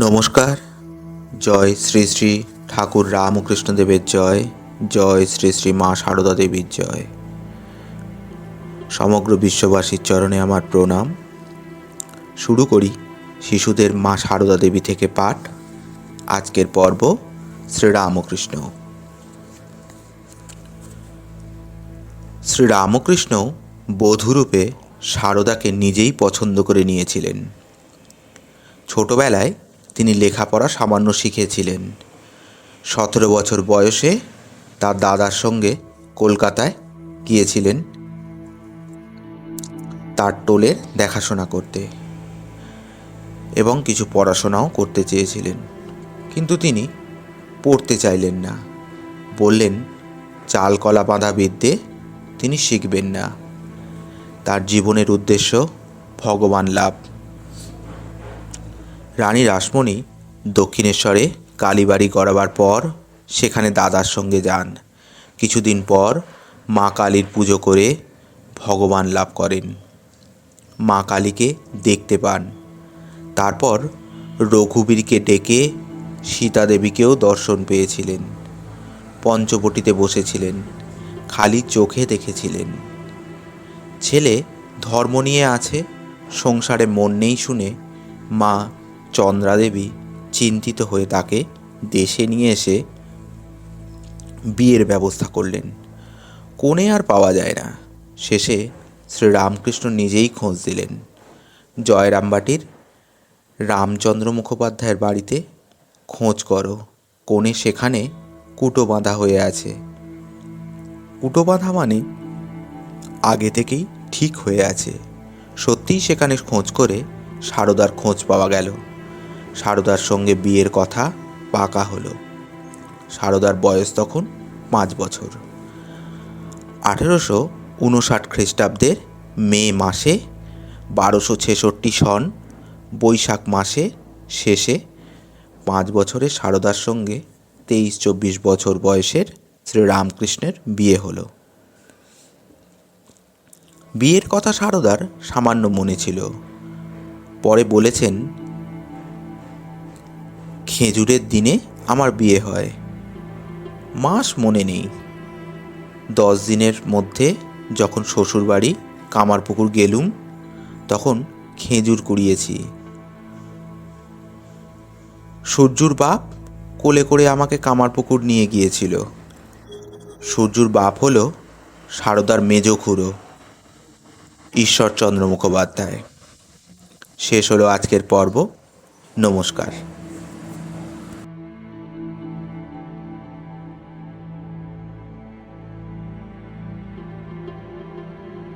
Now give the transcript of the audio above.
নমস্কার। জয় শ্রী শ্রী ঠাকুর রামকৃষ্ণ দেবের জয় জয় শ্রী শ্রী মা সারদা দেবীর জয়। সমগ্র বিশ্ববাসীর চরণে আমার প্রণাম। শুরু করি শিশুদের মা সারদা দেবী থেকে পাঠ। আজকের পর্ব শ্রীরামকৃষ্ণ। শ্রীরামকৃষ্ণ বধূরূপে সারদাকে নিজেই পছন্দ করে নিয়েছিলেন। ছোটবেলায় তিনি লেখাপড়া সামান্য শিখেছিলেন। সতেরো বছর বয়সে তার দাদার সঙ্গে কলকাতায় গিয়েছিলেন তার টোলের দেখাশোনা করতে এবং কিছু পড়াশোনাও করতে চেয়েছিলেন। কিন্তু তিনি পড়তে চাইলেন না। বললেন, চাল, কলা, বাঁধা বিদ্যে তিনি শিখবেন না। তার জীবনের উদ্দেশ্য ভগবান লাভ। রানী রাসমণি দক্ষিণেশ্বরে কালীবাড়ি গড়াবার পর সেখানে দাদার সঙ্গে যান। কিছুদিন পর মা কালীর পুজো করে ভগবান লাভ করেন। মা কালীকে দেখতে পান। তারপর রঘুবীরকে ডেকে সীতা দেবীকেও দর্শন পেয়েছিলেন। পঞ্চবটিতে বসেছিলেন। খালি চোখে দেখেছিলেন। ছেলে ধর্ম নিয়ে আছে, সংসারে মন নেই শুনে মা চন্দ্রাদেবী চিন্তিত হয়ে তাকে দেশে নিয়ে এসে বিয়ের ব্যবস্থা করলেন। কোণে আর পাওয়া যায় না। শেষে শ্রীরামকৃষ্ণ নিজেই খোঁজ দিলেন। জয়রামবাটির রামচন্দ্র মুখোপাধ্যায়ের বাড়িতে, খোঁজ করো, কোণে সেখানে কুটো বাঁধা হয়ে আছে। কুটো বাঁধা মানে আগে থেকেই ঠিক হয়ে আছে। সত্যিই সেখানে খোঁজ করে সারদার খোঁজ পাওয়া গেল। সারদার সঙ্গে বিয়ের কথা পাকা হলো। সারদার বয়স তখন পাঁচ বছর। আঠেরোশো উনষাট খ্রিস্টাব্দের মে মাসে, বারোশো ছেষট্টি সন বৈশাখ মাসে শেষে পাঁচ বছরে সারদার সঙ্গে তেইশ চব্বিশ বছর বয়সের শ্রীরামকৃষ্ণের বিয়ে হলো। বিয়ের কথা সারদার সামান্য মনে ছিল। পরে বলেছেন খেজুরের দিনে আমার বিয়ে হয়। মাস মনে নেই। দশ দিনের মধ্যে যখন শ্বশুরবাড়ি কামারপুকুর গেলুম, তখন খেজুর কুড়িয়েছি। সূর্যুর বাপ কোলে করে আমাকে কামারপুকুর নিয়ে গিয়েছিল। সূর্যুর বাপ হলো সারদার মেজ খুড়ো, ঈশ্বরচন্দ্র মুখোপাধ্যায়। শেষ হলো আজকের পর্ব। নমস্কার।